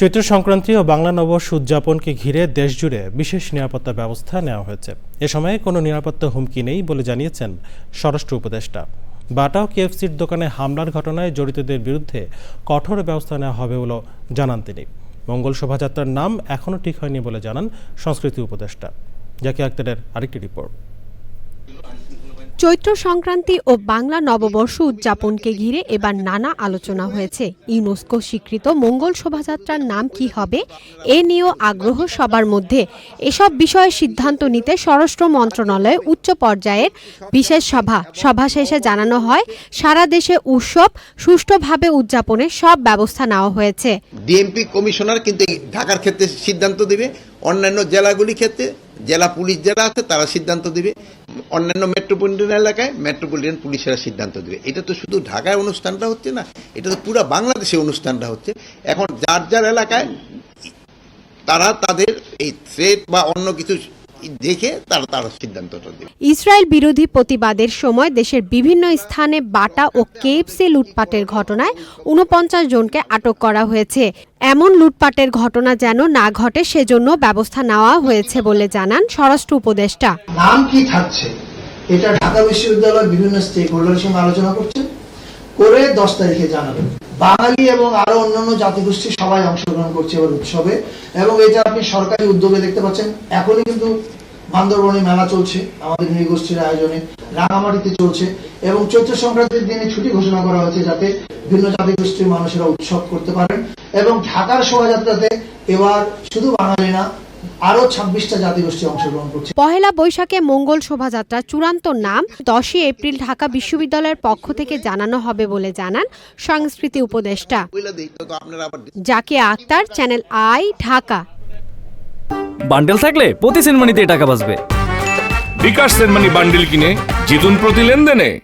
চৈত্র সংক্রান্তি ও বাংলা নববর্ষ উদযাপনকে ঘিরে দেশজুড়ে বিশেষ নিরাপত্তা ব্যবস্থা নেওয়া হয়েছে। এ সময়ে কোনো নিরাপত্তা হুমকি নেই বলে জানিয়েছেন স্বরাষ্ট্র উপদেষ্টা। বাটা ও কেএফসির দোকানে হামলার ঘটনায় জড়িতদের বিরুদ্ধে কঠোর ব্যবস্থা নেওয়া হবে বলে জানান তিনি। মঙ্গল শোভাযাত্রার নাম এখনও ঠিক হয়নি বলে জানান সংস্কৃতি উপদেষ্টা। জাকি আক্তারের আরেকটি রিপোর্ট। চৈত্র সংক্রান্তি ও বাংলা নববর্ষ উদযাপনকে ঘিরে এবার নানা আলোচনা হয়েছে। ইউনেস্কো স্বীকৃত মঙ্গল শোভাযাত্রার নাম কি হবে, এ নিয়েও আগ্রহ সবার মধ্যে। এসব বিষয়ে সিদ্ধান্ত নিতে স্বরাষ্ট্র মন্ত্রণালয়ে উচ্চ পর্যায়ের বিশেষ সভা সভা শেষে জানানো হয়, সারা দেশে উৎসব সুষ্ঠুভাবে উদযাপনের সব ব্যবস্থা নেওয়া হয়েছে। ডিএমপি কমিশনার কিন্তু ঢাকার ক্ষেত্রে সিদ্ধান্ত দিবে, অন্যান্য জেলাগুলির ক্ষেত্রে, জেলা পুলিশ যারা আছে তারা সিদ্ধান্ত দিবে। অন্যান্য মেট্রোপলিটন এলাকায় মেট্রোপলিটন পুলিশেরা সিদ্ধান্ত দেবে। এটা তো শুধু ঢাকায় অনুষ্ঠানটা হচ্ছে না, এটা তো পুরো বাংলাদেশে অনুষ্ঠানটা হচ্ছে। এখন যার যার এলাকায়, তারা তাদের এই থ্রেট বা অন্য কিছু দেখে তারা তারা সিদ্ধান্তটা দেবে ইসরায়েল বিরোধী প্রতিবাদের সময় দেশের বিভিন্ন স্থানে বাটা ও কেএফসি লুটপাটের ঘটনায় উনপঞ্চাশ জনকে আটক করা হয়েছে। এমন লুটপাটের ঘটনা যেন না ঘটে সেজন্য ব্যবস্থা নেওয়া হয়েছে বলে জানান স্বরাষ্ট্র উপদেষ্টা। নাম কি থাকছে? এটা ঢাকা বিশ্ববিদ্যালয় বিভিন্ন স্টেক হোল্ডারের সঙ্গে আলোচনা করছে। করে দশ তারিখে জানাবেন। বাঙালি এবং আরও অন্যান্য জাতিগোষ্ঠী সবাই অংশগ্রহণ করছে এবার উৎসবে। এবং এটা আপনি সরকারি উদ্যোগে দেখতে পাচ্ছেন। এখনই কিন্তু বান্দরবনে মেলা চলছে, আমাদের নৃগোষ্ঠীর আয়োজনে। রাঙামাটিতে চলছে। এবং চৈত্র সংক্রান্তির দিনে ছুটি ঘোষণা করা হয়েছে যাতে ভিন্ন জাতিগোষ্ঠীর মানুষেরা উৎসব করতে পারেন। এবং ঢাকার শোভাযাত্রাতে এবার শুধু বাঙালি না আরও ছাব্বিশটা জাতিগোষ্ঠী অংশগ্রহণ করছে। পহেলা বৈশাখে মঙ্গল শোভাযাত্রার চূড়ান্ত নাম দশই এপ্রিল ঢাকা বিশ্ববিদ্যালয়ের পক্ষ থেকে জানানো হবে বলে জানান সংস্কৃতি উপদেষ্টা। Zakia Akhtar channel I Dhaka. Bundle থাকলে প্রতি সেনমানিতে টাকা বাঁচবে। বিকাশ সেনমানি বান্ডিল কিনে জিতুন প্রতি লেনদেনে।